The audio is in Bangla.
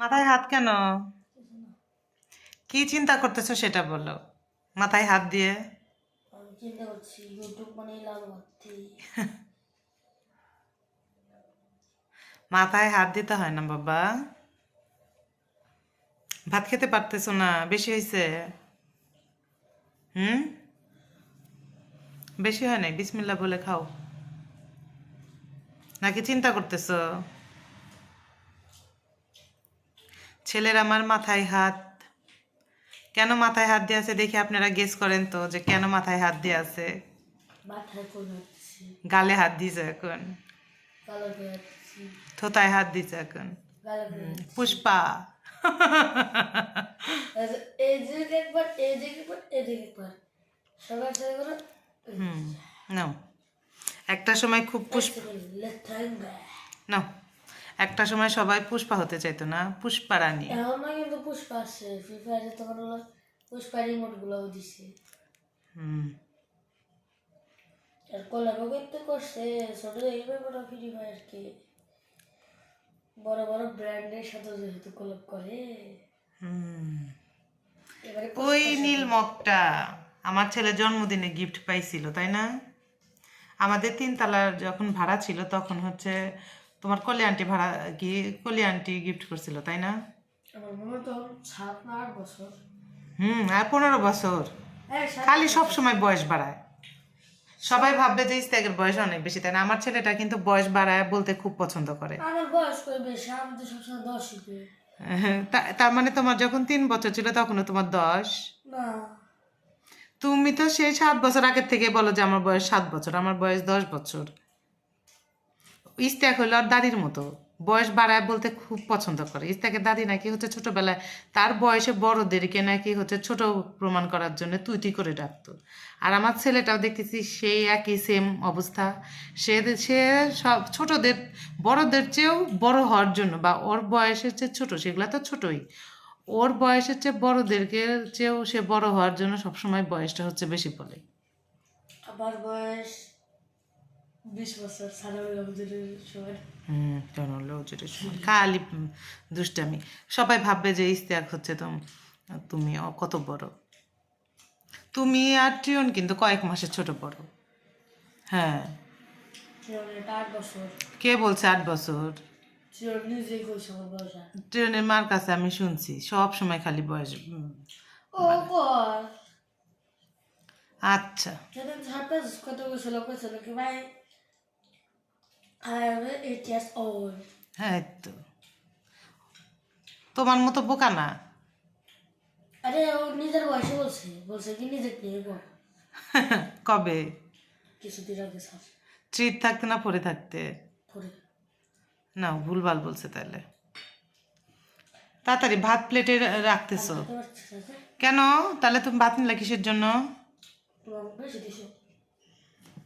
মাথায় হাত কেন? কি চিন্তা করতেছো সেটা বলো। মাথায় হাত দিয়ে। চিন্তা করছি ইউটিউব মানে লাল মাথায় হাত দিতে হয় না বাবা। ভাত খেতে পারতেছো না বেশি হয়েছে হুম? বেশি হয় নাই বিসমিল্লা বলে খাও। নাকি চিন্তা করতেছো? ছেলের আমার মাথায় হাত। কেন মাথায় হাত দিয়ে আছে দেখি আপনারা গেস করেন তো যে কেন মাথায় হাত দিয়ে আছে? গালে হাত দিয়েছে এখন। থোতায় হাত দিয়েছে এখন। পুষ্পা। একটা সময় খুব পুষ্প নাও। একটা সময় সবাই পুষ্পা হতে চাইতো না পুষ্পা রানী। এখন না কিন্তু পুষ্পা আসছে ফ্রি ফায়ারে তখন হলো পুষ্পা রিমোট দিছে। হুম। আর কোলাবো করতে করছে ছোট ফ্রি ফায়ারকে বড় বড় ব্র্যান্ডের সাথে যেহেতু কোলাপ করে। হুম। এবারে ওই নীল মগটা আমার ছেলে জন্মদিনে গিফট পাইছিল তাই না? আমাদের তিনতলার যখন ভাড়া ছিল তখন হচ্ছে তোমার কলি আন্টি ভাড়া কি? কলি আন্টি গিফট করছিল তাই না? আমার মনে সাত না আট বছর। হুম আর পনেরো বছর। হ্যাঁ খালি সব সময় বয়স বাড়ায়। সবাই ভাববে যে ইস্তেকের বয়স অনেক বেশি তাই না? আমার ছেলেটা কিন্তু বয়স বাড়ায় বলতে খুব পছন্দ করে। আমার বয়স করে বেশি? আমি তো সবসময় দশই তা- তার মানে তোমার যখন তিন বছর ছিল তখনও তোমার দশ? তুমি তো সেই সাত বছর আগের থেকে বলো যে আমার বয়স সাত বছর আমার বয়স দশ বছর। ইস্তেক হলো আর দাদির মতো। বয়স বাড়ায় বলতে খুব পছন্দ করে। ইস্তেকের দাদি নাকি হচ্ছে ছোটবেলায় তার বয়সে বড়দেরকে নাকি হচ্ছে ছোট প্রমাণ করার জন্য তুই তুই করে ডাকতো। আর আমার ছেলেটাও দেখতেছি সেই একই সেম অবস্থা। সে সে সব ছোটদের, বড়দের চেয়েও বড় হওয়ার জন্য বা ওর বয়সের চেয়ে ছোট, সেগুলো তো ছোটই। ওর বয়সের চেয়ে বড়দেরকে চেয়েও সে বড় হওয়ার জন্য সবসময় বয়সটা হচ্ছে বেশি বলে। আমার বয়স বিশ বছর হুম। লৌচুরি খালি দুষ্টামি। সবাই ভাববে যে ইস্তেক হচ্ছে তো তুমি কত বড়? তুমি আর টিয়ন কিন্তু কয়েক মাসের ছোট বড়। হ্যাঁ। কে বলছে আট বছর। টিয়নের মার কাছে আমি শুনছি সব সময় খালি বয়স আচ্ছা। I am eight years old. হ্যাঁ তো। তোমার মতো বোকা না। আরে ও নিজের বয়সে বলছে। বলছে কি নিজে নিয়ে কবে? কিছুদিন আগে স্যার। ট্রিট থাকতে না পরে থাকতে? পরে না ভুলভাল বলছে তাহলে। তাড়াতাড়ি ভাত প্লেটে রাখতেছো। কেন? তাহলে তুমি ভাত নিলে কিসের জন্য? বেশি দিছো।